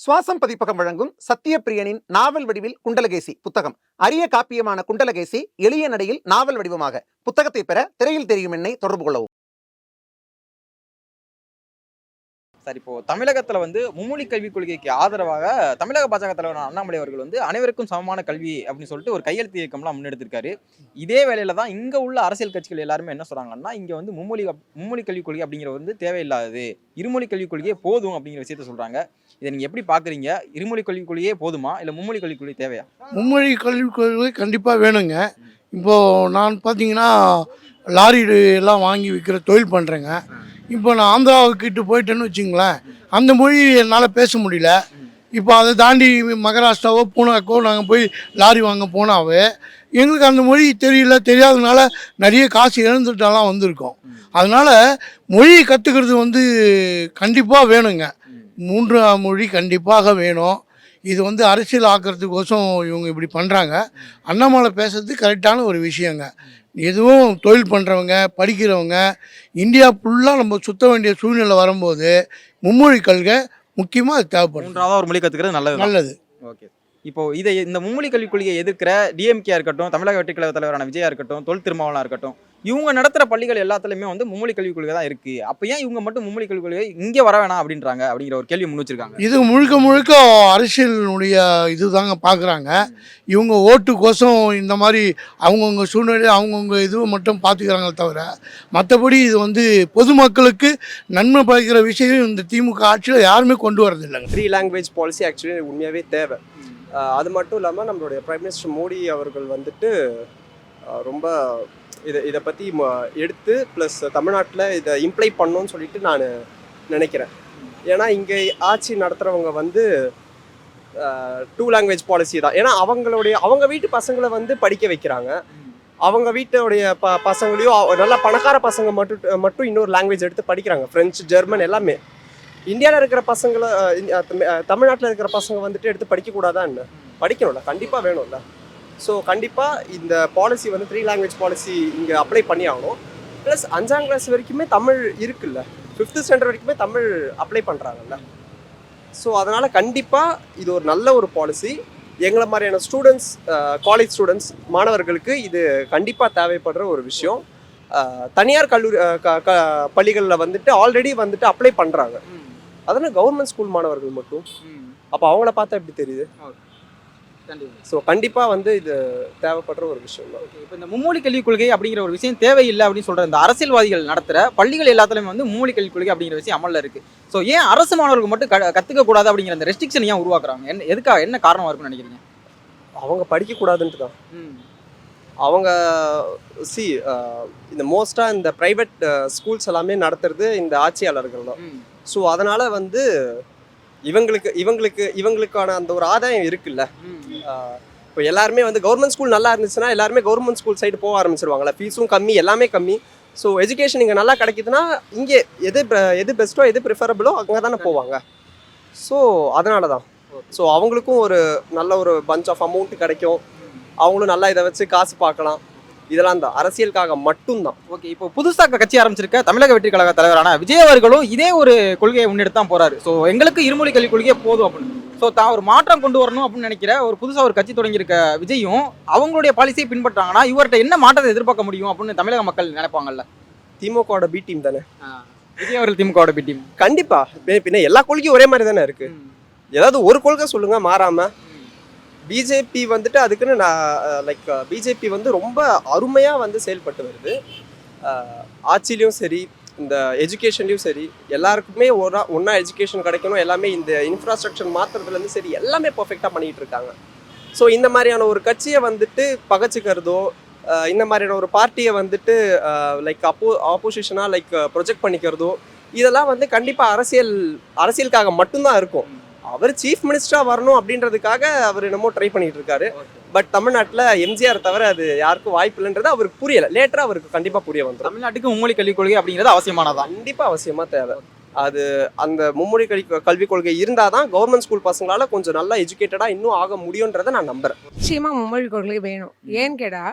சுவாசம் பதிப்பகம் வழங்கும் சத்தியப்பிரியனின் நாவல் வடிவில் குண்டலகேசி புத்தகம். அரிய காப்பியமான குண்டலகேசி எளிய நடையில் நாவல் வடிவமாக. புத்தகத்தை பெற திரையில் தெரியும் என்னை தொடர்பு கொள்ளவும். சார் இப்போ தமிழகத்துல வந்து மும்மொழி கல்விக் கொள்கைக்கு ஆதரவாக தமிழக பாஜக தலைவர் அண்ணாமலை அவர்கள் வந்து அனைவருக்கும் சமமான கல்வி அப்படின்னு சொல்லிட்டு ஒரு கையெழுத்து இயக்கம்லாம் முன்னெடுத்திருக்காரு. இதே வேளையில தான் இங்க உள்ள அரசியல் கட்சிகள் எல்லாருமே என்ன சொல்றாங்கன்னா இங்க வந்து மும்மொழி மும்மொழி கல்விக் கொள்கை அப்படிங்கிறது வந்து தேவையில்லாதது. இருமொழி கல்விக் கொள்கையே போதும் அப்படிங்கிற விஷயத்த சொல்றாங்க. இதை நீங்க எப்படி பாக்குறீங்க? இருமொழி கல்விக்குள்ளேயே போதுமா? இல்ல மும்மொழி கல்விக்குள்ளே தேவையா? மும்மொழி கல்விக்குள்ளே கொள்கை கண்டிப்பாக வேணுங்க. இப்போது நான் பார்த்தீங்கன்னா லாரி எல்லாம் வாங்கி விற்கிற தொழில் பண்ணுறேங்க இப்போ நான் ஆந்திராவுக்கிட்ட போயிட்டேன்னு வச்சுங்களேன் அந்த மொழி என்னால் பேச முடியல. இப்போ அதை தாண்டி மகாராஷ்டிராவோ பூனாக்கோ நாங்கள் போய் லாரி வாங்க போனாவே எங்களுக்கு அந்த மொழி தெரியல தெரியாதனால நிறைய காசு இழந்துட்டாலாம் வந்திருக்கோம். அதனால் மொழியை கற்றுக்கிறது வந்து கண்டிப்பாக வேணுங்க. மூன்றாம் மொழி கண்டிப்பாக வேணும். இது வந்து அரசியல் ஆக்கிறதுக்கோசம் இவங்க இப்படி பண்ணுறாங்க அண்ணாமலை பேசுறது கரெக்டான ஒரு விஷயங்க. எதுவும் தொழில் பண்ணுறவங்க படிக்கிறவங்க இந்தியா ஃபுல்லாக நம்ம சுத்த வேண்டிய சூழ்நிலை வரும்போது மும்மொழி கல்கை முக்கியமாக அது தேவைப்படும் மூன்றாவது ஒரு மொழி கத்துக்கிறது நல்லது நல்லது. ஓகே. இப்போ இதை இந்த மும்மொழி கல்விக் கொள்கையை எதிர்க்கிற டிஎம்கே இருக்கட்டும் தமிழக வெற்றி கழக தலைவரான விஜயா இருக்கட்டும் தொல் திருமாவளவனா இருக்கட்டும் இவங்க நடத்துற பள்ளிகள் எல்லாத்துலயுமே வந்து மும்மொழி கல்விக் கொள்கை தான் இருக்கு. அப்ப ஏன் இவங்க மட்டும் மும்மொழி கல்விக் கொள்கை இங்க வர வேணாம் அப்படின்றாங்க அப்படிங்கிற ஒரு கேள்வி முன் வச்சிருக்காங்க. இது முழுக்க முழுக்க அரசியலினுடைய இதுதாங்க பார்க்குறாங்க இவங்க ஓட்டுக்கோசம் இந்த மாதிரி அவங்கவுங்க சூழ்நிலை அவங்கவுங்க இதுவை மட்டும் பார்த்துக்கிறாங்களே தவிர மற்றபடி இது வந்து பொதுமக்களுக்கு நன்மை பயக்கிற விஷயம் இந்த திமுக ஆட்சியில் யாருமே கொண்டு வரதில்லைங்க த்ரீ லாங்குவேஜ் பாலிசி ஆக்சுவலி உண்மையாகவே தேவை. அது மட்டும் இல்லாமல் நம்மளுடைய பிரைம் மினிஸ்டர் மோடி அவர்கள் வந்துட்டு ரொம்ப இதை இதை பற்றி எடுத்து ப்ளஸ் தமிழ்நாட்டில் இதை இம்ப்ளை பண்ணோன்னு சொல்லிட்டு நான் நினைக்கிறேன். ஏன்னா இங்கே ஆட்சி நடத்துகிறவங்க வந்து டூ லாங்குவேஜ் பாலிசி தான். ஏன்னா அவங்களுடைய அவங்க வீட்டு பசங்களை வந்து படிக்க வைக்கிறாங்க. அவங்க வீட்டுடைய ப பசங்களையும் நல்ல பணக்கார பசங்க மட்டும் மட்டும் இன்னொரு லாங்குவேஜ் எடுத்து படிக்கிறாங்க. ஃப்ரெஞ்சு ஜெர்மன் எல்லாமே. இந்தியாவில் இருக்கிற பசங்களை தமிழ்நாட்டில் இருக்கிற பசங்க வந்துட்டு எடுத்து படிக்கக்கூடாதான் என்ன? படிக்கணும்ல. கண்டிப்பாக வேணும்ல. ஸோ கண்டிப்பாக இந்த பாலிசி வந்து த்ரீ லாங்குவேஜ் பாலிசி இங்கே அப்ளை பண்ணி ஆகணும் ப்ளஸ் அஞ்சாம் கிளாஸ் வரைக்குமே தமிழ் இருக்குல்ல. ஃபிஃப்த்து ஸ்டாண்டர்ட் வரைக்குமே தமிழ் அப்ளை பண்ணுறாங்கல்ல ஸோ அதனால் கண்டிப்பாக இது ஒரு நல்ல ஒரு பாலிசி எங்களை மாதிரியான ஸ்டூடெண்ட்ஸ் காலேஜ் ஸ்டூடெண்ட்ஸ் மாணவர்களுக்கு இது கண்டிப்பாக தேவைப்படுற ஒரு விஷயம். தனியார் கல்லூரி பள்ளிகளில் வந்துட்டு ஆல்ரெடி வந்துட்டு அப்ளை பண்ணுறாங்க அதனால் கவர்மெண்ட் ஸ்கூல் மாணவர்கள் மட்டும்? அப்போ அவங்கள பார்த்தா எப்படி தெரியுது? ஸோ கண்டிப்பாக வந்து இது தேவைப்படுற ஒரு விஷயம் தான். இப்போ இந்த மும்மொழி கல்விக் கொள்கை அப்படிங்கிற ஒரு விஷயம் தேவையில்லை அப்படின்னு சொல்ற இந்த அரசியல்வாதிகள் நடத்துற பள்ளிகள் எல்லாத்துலயுமே வந்து மும்மொழி கல்விக் கொள்கை அப்படிங்கிற விஷயம் அமல்ல இருக்கு. ஸோ ஏன் அரசு மாணவர்கள் மட்டும் க- கத்துக்க கூடாது அப்படிங்கிற அந்த ரெஸ்ட்ரிக்ஷன் ஏன் உருவாக்குறாங்க? என்ன எதுக்காக என்ன காரணமா இருக்கும்னு நினைக்கிறீங்க? அவங்க படிக்கக்கூடாதுன்ட்டு தான். அவங்க சி இந்த மோஸ்ட்டாக இந்த ப்ரைவேட் ஸ்கூல்ஸ் எல்லாமே நடத்துறது இந்த ஆட்சியாளர்கள் தான். ஸோ அதனால் வந்து இவங்களுக்கு இவங்களுக்கு இவங்களுக்கான அந்த ஒரு ஆதாயம் இருக்குல்ல? இப்போ எல்லாருமே வந்து கவர்மெண்ட் ஸ்கூல் நல்லா இருந்துச்சுன்னா எல்லாருமே கவர்மெண்ட் ஸ்கூல் சைடு போக ஆரம்பிச்சிருவாங்கல்ல. ஃபீஸும் கம்மி எல்லாமே கம்மி. ஸோ எஜுகேஷன் இங்கே நல்லா கிடைக்குதுன்னா இங்கே எது எது பெஸ்ட்டோ எது ப்ரிஃபரபிளோ அங்கே தானே போவாங்க. ஸோ அதனால தான் ஸோ அவங்களுக்கும் ஒரு நல்ல ஒரு பஞ்ச் ஆஃப் அமௌண்ட் கிடைக்கும். அவங்களும் நல்லா இதை வச்சு காசு பார்க்கலாம். இதெல்லாம் தான் அரசியலுக்காக மட்டும்தான். ஓகே இப்போ புதுசா கட்சி ஆரம்பிச்சிருக்க தமிழக வெற்றி கழக தலைவரான விஜய் அவர்களும் இதே ஒரு கொள்கையை முன்னெடுத்து தான் போறாரு. ஸோ எங்களுக்கு இருமொழி கல்விக் கொள்கையே போதும் அப்படின்னு. ஸோ தான் ஒரு மாற்றம் கொண்டு வரணும் அப்படின்னு நினைக்கிற ஒரு புதுசா ஒரு கட்சி தொடங்கியிருக்க விஜயும் அவங்களுடைய பாலிசியை பின்பற்றாங்கன்னா இவர்கிட்ட என்ன மாற்றத்தை எதிர்பார்க்க முடியும் அப்படின்னு தமிழக மக்கள் நினைப்பாங்கல்ல? திமுகவோட பி டீம் தானே? விஜய் அவர்கள் திமுகவோட பி டீம் கண்டிப்பா. பின்ன எல்லா கொள்கையும் ஒரே மாதிரி தானே இருக்கு? ஏதாவது ஒரு கொள்கை சொல்லுங்க மாறாம. பிஜேபி வந்துட்டு அதுக்குன்னு நான் லைக் பிஜேபி வந்து ரொம்ப அருமையாக வந்து செயல்பட்டு வருது. ஆட்சிலையும் சரி இந்த எஜுகேஷன்லையும் சரி எல்லாருக்குமே ஒரா ஒன்றா எஜுகேஷன் கிடைக்கணும் எல்லாமே இந்த இன்ஃப்ராஸ்ட்ரக்சர் மாற்றுறதுலேருந்து சரி எல்லாமே பர்ஃபெக்டாக பண்ணிகிட்டு இருக்காங்க. ஸோ இந்த மாதிரியான ஒரு கட்சியை வந்துட்டு பகச்சிக்கிறதோ இந்த மாதிரியான ஒரு பார்ட்டியை வந்துட்டு லைக் அப்போ ஆப்போசிஷனாக லைக் ப்ரொஜெக்ட் பண்ணிக்கிறதோ இதெல்லாம் வந்து கண்டிப்பாக அரசியல் அரசியலுக்காக மட்டும்தான் இருக்கும். அவர் சீஃப் மினிஸ்டரா வரணும் அப்படின்றதுக்காக அவர் என்னமோ ட்ரை பண்ணிட்டு இருக்காரு பட் தமிழ்நாட்டில் எம்ஜிஆர் தவிர அது யாருக்கும் வாய்ப்பு இல்லைன்றது அவருக்கு புரியல. லேட்டரா அவருக்கு கண்டிப்பா புரிய வந்துடும் தமிழ்நாட்டுக்கு மும்மொழி கல்விக் கொள்கை அப்படிங்கிறது அவசியமானதா? கண்டிப்பா அவசியமா தேவை. அது அந்த மும்மொழி கல்வி கல்விக் கொள்கை இருந்தாதான் கவர்மெண்ட் ஸ்கூல் பசங்களால கொஞ்சம் நல்லா எஜுகேட்டடா இன்னும் ஆக முடியுன்றதை நான் நம்புறேன். நிச்சயமா மும்மொழி கொள்கை வேணும். ஏன்னு கேட்டா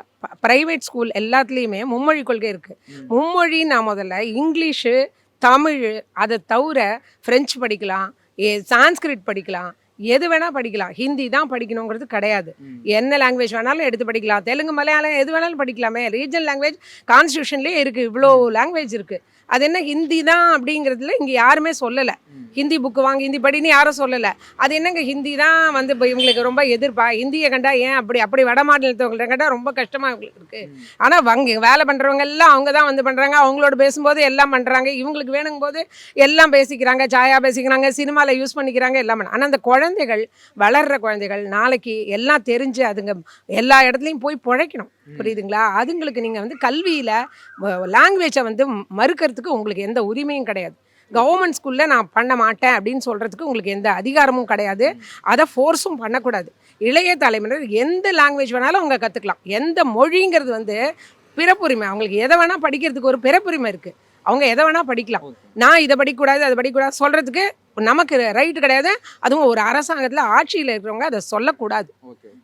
பிரைவேட் ஸ்கூல் எல்லாத்துலேயுமே மும்மொழி கொள்கை இருக்கு. மும்மொழி நான் முதல்ல இங்கிலீஷு தமிழ் அதை தவிர ஃப்ரெஞ்சு படிக்கலாம். சான்ஸ்கிரிட் படிக்கலாம். எது வேணா படிக்கலாம். ஹிந்தி தான் படிக்கணுங்கிறது கிடையாது. என்ன லாங்குவேஜ் வேணாலும் எடுத்து படிக்கலாம். தெலுங்கு மலையாளம் எது வேணாலும் படிக்கலாமே. ரீஜனல் லாங்குவேஜ் கான்ஸ்டியூஷன்லேயே இருக்குது இவ்வளோ லாங்குவேஜ் இருக்குது அது என்ன ஹிந்தி தான் அப்படிங்கிறதுல இங்கே யாருமே சொல்லலை. ஹிந்தி புக்கு வாங்கி ஹிந்தி படின்னு யாரும் சொல்லலை. அது என்னங்க ஹிந்தி தான் வந்து இப்போ இவங்களுக்கு ரொம்ப எதிர்ப்பா? ஹிந்தியை கண்டா ஏன் அப்படி அப்படி வட மாநிலத்தவங்கள்ட்ட கண்டா ரொம்ப கஷ்டமாக இவங்களுக்கு இருக்குது ஆனால் வங்க வேலை பண்ணுறவங்க எல்லாம் அவங்க தான் வந்து பண்ணுறாங்க அவங்களோட பேசும்போது எல்லாம் பண்ணுறாங்க இவங்களுக்கு வேணுங்கும் போது எல்லாம் பேசிக்கிறாங்க. சாயா பேசிக்கிறாங்க. சினிமாவில் யூஸ் பண்ணிக்கிறாங்க. எல்லாம் பண்ண ஆனால் அந்த குழந்தைகள் வளர்கிற குழந்தைகள் நாளைக்கு எல்லாம் தெரிஞ்சு அதுங்க எல்லா இடத்துலையும் போய் பிழைக்கணும். புரியுதுங்களா? அதுங்களுக்கு நீங்கள் வந்து கல்வியில் லாங்குவேஜை வந்து மறுக்கிறதுக்கு உங்களுக்கு எந்த உரிமையும் கிடையாது. கவர்மெண்ட் ஸ்கூலில் நான் பண்ண மாட்டேன் அப்படின்னு சொல்கிறதுக்கு உங்களுக்கு எந்த அதிகாரமும் கிடையாது. அதை ஃபோர்ஸும் பண்ணக்கூடாது. இளைய தலைமுறை எந்த லாங்குவேஜ் வேணாலும் அவங்க கற்றுக்கலாம் எந்த மொழிங்கிறது வந்து பிறப்புரிமை. அவங்களுக்கு எதை வேணால் படிக்கிறதுக்கு ஒரு பிறப்புரிமை இருக்குது அவங்க எதை வேணால் படிக்கலாம். நான் இதை படிக்கக்கூடாது அதை படிக்கக்கூடாது சொல்கிறதுக்கு நமக்கு ரைட்டு கிடையாது. அதுவும் ஒரு அரசாங்கத்தில் ஆட்சியில் இருக்கிறவங்க அதை சொல்லக்கூடாது.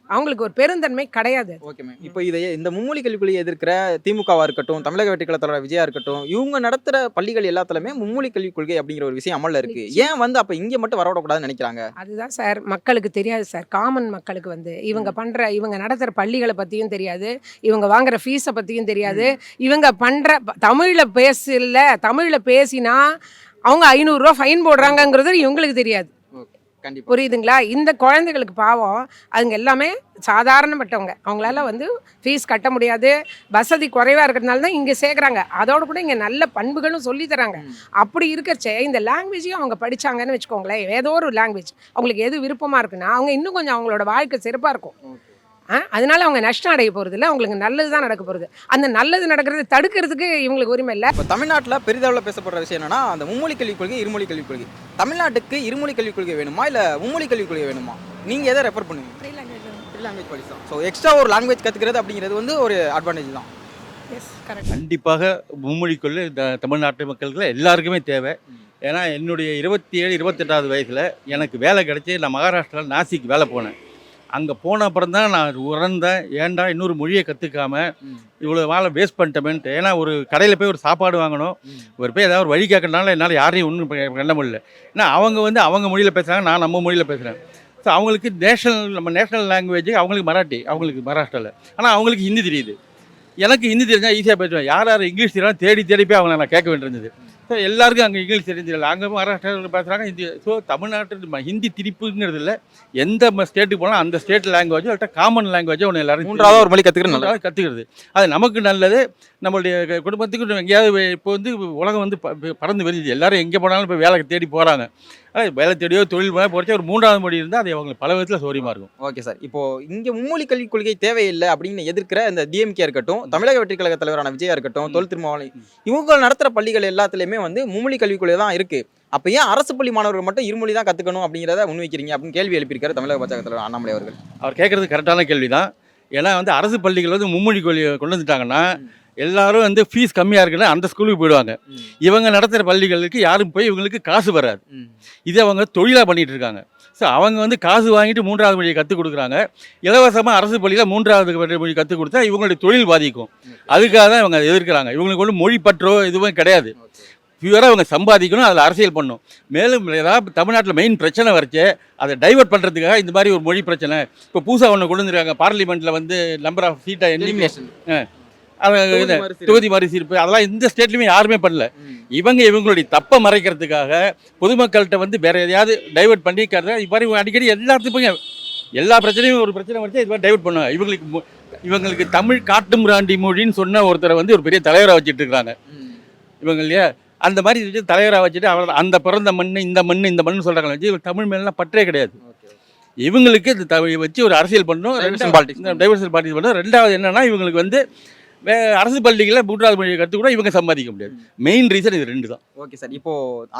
அவங்களுக்கு ஒரு பெருந்தன்மை கிடையாது. Okay ma'am. இப்போ இதை இந்த மும்மொழி கல்விக்குள்ளே எதிர்க்கிற திமுகவா இருக்கட்டும் தமிழக வெற்றிக்கல தலைவர் விஜயா இருக்கட்டும் இவங்க நடத்துற பள்ளிகள் எல்லாத்துலயுமே மும்மொழி கல்விக் கொள்கை அப்படிங்கிற ஒரு விஷயம் அமல்ல இருக்கு. ஏன் வந்து அப்ப இங்க மட்டும் வரவிடக்கூடாதுன்னு நினைக்கிறாங்க? அதுதான் சார் மக்களுக்கு தெரியாது சார். காமன் மக்களுக்கு வந்து. இவங்க பண்ற இவங்க நடத்துகிற பள்ளிகளை பற்றியும் தெரியாது. இவங்க வாங்குற ஃபீஸை பற்றியும் தெரியாது. இவங்க பண்ற தமிழில் பேசல தமிழில் பேசினா அவங்க ஐநூறுரூவா ஃபைன் போடுறாங்கங்கிறது இவங்களுக்கு தெரியாது. புரியுதுங்களா? இந்த குழந்தைகளுக்கு பாவம் அதுங்க எல்லாமே சாதாரணப்பட்டவங்க. அவங்களால வந்து ஃபீஸ் கட்ட முடியாது வசதி குறைவாக இருக்கிறதுனால தான் இங்கே சேர்க்குறாங்க. அதோட கூட இங்கே நல்ல பண்புகளும் சொல்லி தராங்க. அப்படி இருக்கச்சே இந்த லாங்குவேஜையும் அவங்க படிச்சாங்கன்னு வச்சுக்கோங்களேன் ஏதோ ஒரு லாங்குவேஜ் அவங்களுக்கு எது விருப்பமாக இருக்குன்னா அவங்க இன்னும் கொஞ்சம் அவங்களோட வாழ்க்கை சிறப்பாக இருக்கும். அதனால அவங்க நஷ்டம் அடைய போகிறது இல்லை அவங்களுக்கு நல்லது தான் நடக்க போகிறது அந்த நல்லது நடக்கிறது தடுக்கிறதுக்கு இவங்களுக்கு உரிமை இல்லை. இப்போ தமிழ்நாட்டில் பெரிதளவில் பேசப்படுற விஷயம் என்னன்னா அந்த மும்மொழி கல்விக் கொள்கை இருமொழி கல்விக் கொள்கை. தமிழ்நாட்டுக்கு இருமொழி கல்விக் கொள்கை வேணுமா? இல்லை மும்மொழி கல்விக் கொள்கை வேணுமா? நீங்க எதை ரெஃபர் பண்ணுவீங்க? லாங்குவேஜ் படிச்சா ஸோ எக்ஸ்ட்ரா ஒரு லாங்குவேஜ் கத்துக்கிறது அப்படிங்கிறது வந்து ஒரு அட்வான்டேஜ் தான். எஸ் கரெக்ட் கண்டிப்பாக மும்மொழி கொள்ளு இந்த தமிழ்நாட்டு மக்களுக்கு எல்லாருக்குமே தேவை. ஏன்னா என்னுடைய இருபத்தி ஏழு இருபத்தெட்டாவது வயசில் எனக்கு வேலை கிடைச்சி நான் மகாராஷ்டிராவில் நாசிக் வேலை போனேன். அங்கே போன அப்புறம் தான் நான் உணர்ந்தேன் ஏன்டா இன்னொரு மொழியை கற்றுக்காம இவ்வளோ வேலை வேஸ்ட் பண்ணிட்டோமேன்ட்டு. ஏன்னா ஒரு கடையில் போய் ஒரு சாப்பாடு வாங்கணும். ஒரு போய் ஏதாவது ஒரு வழி கேட்கறதுனால என்னால் யாரையும் ஒன்றும் பண்ண முடியல. ஏன்னா அவங்க வந்து அவங்க மொழியில் பேசுகிறாங்க நான் நம்ம மொழியில் பேசுகிறேன் ஸோ அவங்களுக்கு நேஷனல் நம்ம நேஷனல் லாங்குவேஜ் அவங்களுக்கு மராட்டி அவங்களுக்கு மகாராஷ்டிராவில் ஆனால் அவங்களுக்கு ஹிந்தி தெரியுது. எனக்கு ஹிந்தி தெரிஞ்சால் ஈஸியாக பேசுவேன். யார் யார் இங்கிலீஷ் தெரியும் தேடி தேடி போய் அவங்கள நான் கேட்க வேண்டியிருந்தது. ஸோ எல்லாருக்கும் அங்கே இங்கிலீஷ் தெரிஞ்சதில்லை அங்கே மகாராஷ்டிராவில் பேசுகிறாங்க ஹிந்தி ஸோ தமிழ்நாட்டு ஹிந்தி திரிப்புங்கிறது இல்லை. எந்த ஸ்டேட்டுக்கு போனால் அந்த ஸ்டேட் லாங்குவேஜோ இல்லை காமன் லாங்குவேஜோ ஒன்று எல்லாரும் மூன்றாவது ஒரு மொழி கத்துக்கிறது நல்லது. மூன்றாவது கற்றுக்கிறது அது நமக்கு நல்லது. நம்மளுடைய குடும்பத்துக்கு எங்கேயாவது இப்போ வந்து உலகம் வந்து பறந்து வருது எல்லாரும் எங்கே போனாலும் இப்போ வேலை தேடி போகிறாங்க ஆனால் வேலை தேடியோ தொழில் போகிறச்சா ஒரு மூன்றாவது மொழி இருந்தால் அது அவங்களுக்கு பல விதத்தில் சௌரியமாக இருக்கும். Okay sir. இப்போ இங்க மும்மொழி கல்விக் கொள்கை தேவையில்லை அப்படின்னு எதிர்க்கிற இந்த டிஎம்கே இருக்கட்டும் தமிழக வெற்றி கழக தலைவரான விஜயா இருக்கட்டும் தொல் திருமாவளி இவங்க நடத்துற பள்ளிகள் எல்லாத்துலயுமே வந்து மும்மொழி கல்விக் கொள்கை தான் இருக்கு. அப்ப ஏன் அரசு பள்ளி மாணவர்கள் மட்டும் இருமொழி தான் கத்துக்கணும் அப்படிங்கிறத முன்வைக்கிறீங்க அப்படின்னு கேள்வி எழுப்பியிருக்காரு தமிழக பாஜக தலைவர் அண்ணாமலை அவர்கள். அவர் கேட்குறது கரெக்டான கேள்வி தான் ஏன்னா வந்து அரசு பள்ளிகள் வந்து மும்மொழி கொள்கை கொண்டு வந்துட்டாங்கன்னா எல்லாரும் வந்து ஃபீஸ் கம்மியாக இருக்குன்னா அந்த ஸ்கூலுக்கு போயிடுவாங்க. இவங்க நடத்துகிற பள்ளிகளுக்கு யாரும் போய் இவங்களுக்கு காசு வராது. இது அவங்க தொழிலாக பண்ணிட்டு இருக்காங்க. ஸோ அவங்க வந்து காசு வாங்கிட்டு மூன்றாவது மொழியை கற்றுக் கொடுக்குறாங்க. இலவசமாக அரசு பள்ளியில் மூன்றாவது மொழி கற்றுக் கொடுத்தா இவங்களுடைய தொழில் பாதிக்கும். அதுக்காக தான் இவங்க அதை எதிர்க்கிறாங்க. இவங்களுக்கு ஒன்றும் மொழி பற்றோ எதுவும் கிடையாது. பியூராக அவங்க சம்பாதிக்கணும் அதில் அரசியல் பண்ணணும். மேலும் ஏதாவது தமிழ்நாட்டில் மெயின் பிரச்சனை வரைச்சு அதை டைவர்ட் பண்ணுறதுக்காக இந்த மாதிரி ஒரு மொழி பிரச்சனை. இப்போ புதுசாக ஒன்று கொண்டு வந்துருக்காங்க. பார்லிமெண்ட்டில் வந்து நம்பர் ஆஃப் சீட்டை எண்ணி இது தொகுதி மறுசீர்ப்பு அதெல்லாம் எந்த ஸ்டேட்லையுமே யாருமே பண்ணல. இவங்க இவங்களுடைய தப்பை மறைக்கிறதுக்காக பொதுமக்கள்கிட்ட வந்து வேற எதையாவது டைவர்ட் பண்ணி இது மாதிரி அடிக்கடி எல்லாத்துக்கும் எல்லா பிரச்சனையும் ஒரு பிரச்சனை வச்சு இது மாதிரி டைவர்ட் பண்ணுவாங்க. இவங்களுக்கு இவங்களுக்கு தமிழ் காட்டுமிராண்டி மொழின்னு சொன்ன ஒருத்தரை வந்து ஒரு பெரிய தலைவராக வச்சுட்டு இருக்காங்க. இவங்க இல்லையா? அந்த மாதிரி வச்சு தலைவராக வச்சுட்டு அவர் அந்த பிறந்த மண் இந்த மண் இந்த மண் சொல்கிறாங்க வச்சு தமிழ் மேலாம் பற்றே கிடையாது. இவங்களுக்கு இந்த த- வச்சு ஒரு அரசியல் பண்ணணும். Politics. டைவர்சல் பார்ட்டி பண்ணணும். ரெண்டாவது என்னன்னா இவங்களுக்கு வந்து அரசு பள்ளிகளில் மூன்றாவது மொழியை கற்றுக் கூட இவங்க சம்பாதிக்க முடியாது. மெயின் ரீசன் இது ரெண்டு தான். ஓகே சார் இப்போ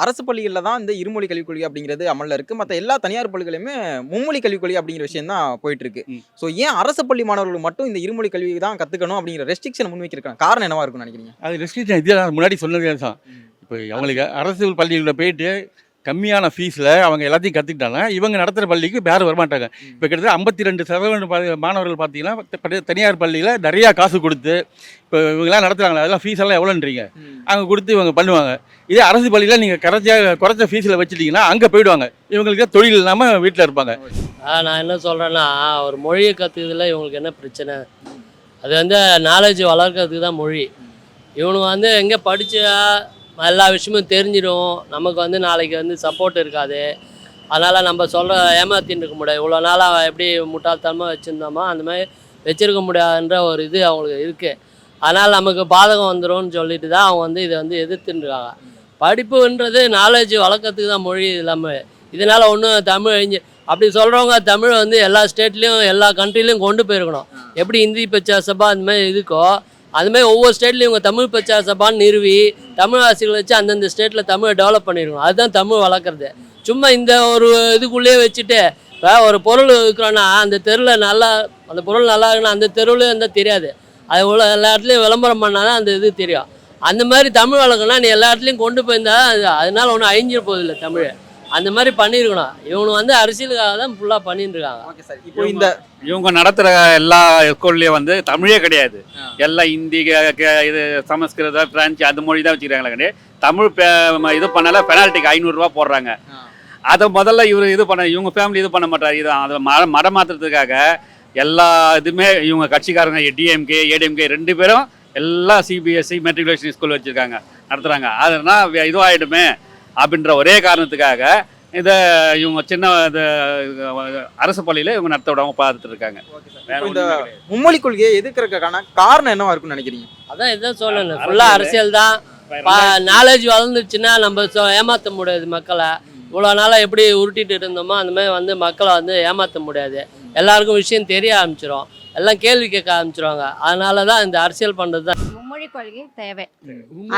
அரசு பள்ளிகளில் தான் இந்த இருமொழி கல்விக் கொள்கை அப்படிங்கிறது அமல்ல இருக்கு. மற்ற எல்லா தனியார் பள்ளிகளுமே மும்மொழி கல்விக் கொள்கை அப்படிங்கிற விஷயம் தான் போயிட்டு இருக்கு. ஸோ ஏன் அரசு பள்ளி மாணவர்கள் மட்டும் இந்த இருமொழி கல்வி தான் கத்துக்கணும் அப்படிங்கிற ரெஸ்ட்ரிக்ஷன் முன்வைக்கிறாங்க காரணம் என்னவா இருக்கும்னு நினைக்கிறீங்க? அது ரெஸ்ட்ரிக்ஷன் இது நான் முன்னாடி சொன்னதே தான். இப்போ அவங்களுக்கு அரசு பள்ளிகளில் போயிட்டு கம்மியான ஃபீஸில் அவங்க எல்லாத்தையும் கற்றுக்கிட்டாங்கன்னா இவங்க நடத்துகிற பள்ளிக்கு யாரும் வரமாட்டாங்க. இப்போ கிட்டத்தட்ட ஐம்பத்தி ரெண்டு சதவீதம் மாணவர்கள் பார்த்தீங்கன்னா தனியார் பள்ளியில் நிறையா காசு கொடுத்து இப்போ இவங்கெல்லாம் நடத்துகிறாங்களா அதெல்லாம் ஃபீஸ் எல்லாம் எவ்வளோன்றீங்க? அங்கே கொடுத்து இவங்க பண்ணுவாங்க. இதே அரசு பள்ளியில் நீங்கள் குறைச்ச குறைச்ச ஃபீஸில் வச்சுட்டிங்கன்னா அங்கே போயிடுவாங்க. இவங்களுக்கு தொழில் இல்லாமல் வீட்டில் இருப்பாங்க. நான் என்ன சொல்கிறேன்னா ஒரு மொழியை கற்றுக்கிறதுல இவங்களுக்கு என்ன பிரச்சனை? அது வந்து நாலேஜ் வளர்க்கறதுக்கு தான் மொழி. இவனுங்க வந்து எங்கே படித்தா எல்லா விஷயமும் தெரிஞ்சிடும். நமக்கு வந்து நாளைக்கு வந்து சப்போர்ட் இருக்காது. அதனால் நம்ம சொல்கிற ஏமாத்தின்னு இருக்க முடியாது. இவ்வளோ நாளாக எப்படி முட்டாள்தனமாக வச்சுருந்தோமோ அந்த மாதிரி வச்சிருக்க முடியாதுன்ற ஒரு இது அவங்களுக்கு இருக்குது அதனால் நமக்கு பாதகம் வந்துரும்னு சொல்லிட்டு தான் அவங்க வந்து இதை வந்து எதிர்த்துன்னு இருக்காங்க. படிப்புன்றது நாலேஜ் வளர்க்கறதுக்கு தான் மொழி எல்லாமே இதனால் ஒன்றும் தமிழ் அப்படி சொல்கிறவங்க தமிழ் வந்து எல்லா ஸ்டேட்லேயும் எல்லா கண்ட்ரிலையும் கொண்டு போயிருக்கணும். எப்படி ஹிந்தி பச்சா சபா அந்த மாதிரி இருக்கோ அதுமாதிரி ஒவ்வொரு ஸ்டேட்லையும் இவங்க தமிழ் பிரச்சார சபான்னு நிறுவி தமிழ் ஆசிரியர்கள் வச்சு அந்தந்த ஸ்டேட்டில் தமிழை டெவலப் பண்ணியிருக்கணும் அதுதான் தமிழ் வளர்க்குறது. சும்மா இந்த ஒரு இதுக்குள்ளேயே வச்சுட்டு இப்போ ஒரு பொருள் இருக்கிறோன்னா அந்த தெருவில் நல்லா அந்த பொருள் நல்லா இருக்குன்னா அந்த தெருவில் இருந்தால் தெரியாது. அது உள்ள எல்லா இடத்துலையும் விளம்பரம் பண்ணால் தான் அந்த இது தெரியும். அந்த மாதிரி தமிழ் வழக்கம்னா நீ எல்லா இடத்துலையும் கொண்டு போயிருந்தா அதனால ஒன்றும் அழிஞ்சிட போதில்லை தமிழ். அந்த மாதிரி பண்ணியிருக்கணும் இவனு வந்து அரசியலுக்காக தான் ஃபுல்லாக பண்ணிட்டு இருக்காங்க ஓகே சார். இப்போ இந்த இவங்க நடத்துகிற எல்லா ஸ்கூல்லையும் வந்து தமிழே கிடையாது. எல்லாம் ஹிந்தி இது சமஸ்கிருதம் பிரெஞ்சு அந்த மொழி தான் வச்சுக்கிறாங்களே கிடையாது தமிழ் இது பண்ணால பெனால்ட்டிக்கு ஐநூறுரூவா போடுறாங்க. அதை முதல்ல இவர் இது பண்ண இவங்க ஃபேமிலி இது பண்ண மாட்டார். இது அதை மர மரம் மாற்றுறதுக்காக எல்லா இதுவுமே இவங்க கட்சிக்காரங்க டிஎம்கே ஏடிஎம்கே ரெண்டு பேரும் எல்லாம் சிபிஎஸ்சி மெட்ரிகுலேஷன் ஸ்கூல் வச்சுருக்காங்க நடத்துகிறாங்க அதனால் இதுவாகிடுமே அப்படின்ற ஒரே காரணத்துக்காக இதை இவங்க சின்ன இது, அரசு பள்ளியில் இவங்க நடத்த விடாம பார்த்துட்டு இருக்காங்க. இந்த. மும்மொழி கொள்கையை எதிர்க்கிறதுக்கான காரணம் என்னவா இருக்கும்னு நினைக்கிறீங்க? அதான் இதான் சொல்லணும். ஃபுல்லாக அரசியல். தான். நாலேஜ் வளர்ந்துச்சுன்னா நம்ம சொ ஏமாற்ற முடியாது மக்களை. இவ்வளோ நாளாக எப்படி உருட்டிட்டு இருந்தோமோ அந்த மாதிரி வந்து மக்களை வந்து ஏமாற்ற முடியாது. எல்லாருக்கும் விஷயம் தெரிய ஆரம்பிச்சிரும். எல்லாம் கேள்வி கேட்க ஆரம்பிச்சிருவாங்க. அதனால தான் இந்த அரசியல் பண்ணுறது தான். மும்மொழி கொள்கை தேவை.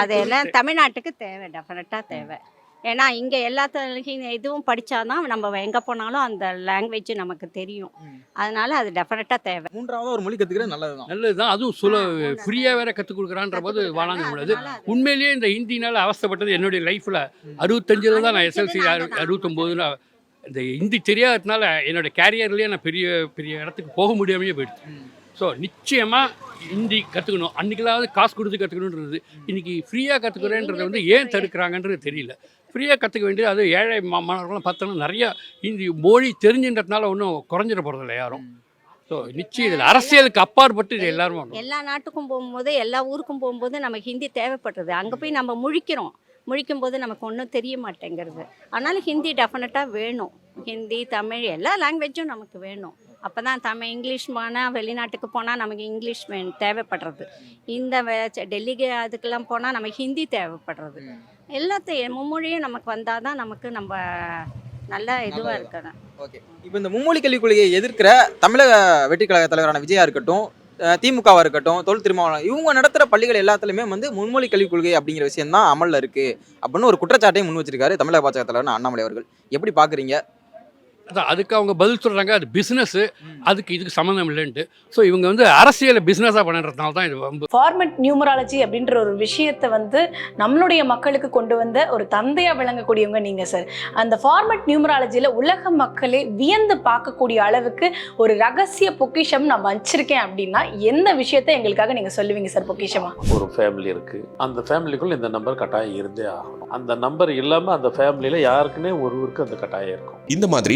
அதெல்லாம் தமிழ்நாட்டுக்கு தேவை. டெஃபினட்டாக தேவை. ஏன்னா இங்கே எல்லாத்தையும் இதுவும் படித்தாதான் நம்ம எங்கே போனாலும் அந்த லாங்குவேஜ் நமக்கு தெரியும். அதனால அது டெஃபினட்டாக தேவை. மூன்றாவது ஒரு மொழி கத்துக்கிறது நல்லதுதான். நல்லதுதான். அதுவும் சுல ஆ, மூணு ஃப்ரீயாக வேற கற்றுக் கொடுக்குறான்ற போது வழங்க. முடியாது. உண்மையிலேயே இந்த ஹிந்தினால அவஸ்தைப்பட்டது என்னுடைய லைஃப்பில். அறுபத்தஞ்சில் தான் நான் எஸ்எல்சி தான். அறுபத்தொம்போதுல இந்த ஹிந்தி தெரியாததுனால என்னோட கேரியர்லேயே நான் பெரிய பெரிய இடத்துக்கு போக முடியாமையே போயிடுச்சு. ஸோ நிச்சயமாக ஹிந்தி கற்றுக்கணும் அன்றைக்கலாவது காசு கொடுத்து கற்றுக்கணுன்றது இன்னைக்கு ஃப்ரீயாக கற்றுக்குறேன்றது வந்து ஏன் தடுக்கிறாங்கன்றது தெரியல. ஃப்ரீயாக கற்றுக்க வேண்டியது. அது ஏழை மா- மாணவர்கள்லாம் பார்த்தோன்னா நிறையா ஹிந்தி மொழி தெரிஞ்சுன்றதுனால ஒன்றும் குறைஞ்சிட போகிறதில்ல யாரும். ஸோ நிச்சயம் இதில் அரசியலுக்கு அப்பாற்பட்டு இது எல்லாரும் எல்லா நாட்டுக்கும் போகும்போது எல்லா ஊருக்கும் போகும்போது நமக்கு ஹிந்தி தேவைப்படுறது. அங்கே போய் நம்ம முழிக்கிறோம். முழிக்கும் போது நமக்கு ஒன்றும் தெரிய மாட்டேங்கிறது. அதனால் ஹிந்தி டெஃபினட்டாக வேணும். ஹிந்தி தமிழ் எல்லா லாங்குவேஜும் நமக்கு வேணும். அப்போ தான் தமிழ் இங்கிலீஷ் போனால் வெளிநாட்டுக்கு போனால் நமக்கு இங்கிலீஷ் வே தேவைப்படுறது. இந்த டெல்லிக்கு அதுக்கெல்லாம் போனால் நமக்கு ஹிந்தி தேவைப்படுறது. எல்லாத்தையும் மும்மொழியும் நமக்கு வந்தால் தான் நமக்கு நம்ம நல்ல இதுவாக. இருக்கணும். ஓகே. இப்போ இந்த மும்மொழி கல்விக் கொள்கையை எதிர்க்கிற தமிழக வெற்றி கழக தலைவரான விஜயா இருக்கட்டும் அஹ் திமுகவா இருக்கட்டும் தொல் திருமாவளவன் இவங்க நடத்துகிற பள்ளிகள் எல்லாத்துலேயுமே வந்து மும்மொழி கல்விக் கொள்கை அப்படிங்கிற விஷயம் தான் அமலில் இருக்கு. அப்படின்னு ஒரு குற்றச்சாட்டையும் முன் வச்சிருக்காரு தமிழக பாஜக தலைவர் அண்ணாமலை அவர்கள். எப்படி பார்க்குறீங்க அதான் அதுக்கு அவங்க பதில் சொல்கிறாங்க அது பிஸ்னஸ்ஸு அதுக்கு இதுக்கு சம்மந்தம் இல்லைன்ட்டு. ஸோ இவங்க வந்து அரசியலை பிஸ்னஸாக பண்ணுறதுனால தான் இது வம்பு. ஃபார்மட் நியூமராலஜி அப்படின்ற ஒரு விஷயத்தை வந்து நம்மளுடைய மக்களுக்கு கொண்டு வந்த ஒரு தந்தையாக விளங்கக்கூடியவங்க நீங்கள் சார் அந்த ஃபார்மட் நியூமராலஜியில் உலக மக்களே வியந்து பார்க்கக்கூடிய அளவுக்கு ஒரு ரகசிய பொக்கிஷம் நான் வச்சிருக்கேன் அப்படின்னா எந்த விஷயத்தை எங்களுக்காக நீங்கள் சொல்லுவீங்க சார் பொக்கிஷமா? ஒரு ஃபேமிலி இருக்கு. அந்த ஃபேமிலிக்குள்ள இந்த நம்பர் கட்டாயம் இருந்தே ஆகணும். அந்த நம்பர் இல்லாம அந்த ஃபேமிலியில யாருக்குன்னே ஒருவருக்கு அந்த கட்டாயம் இருக்கும். இந்த மாதிரி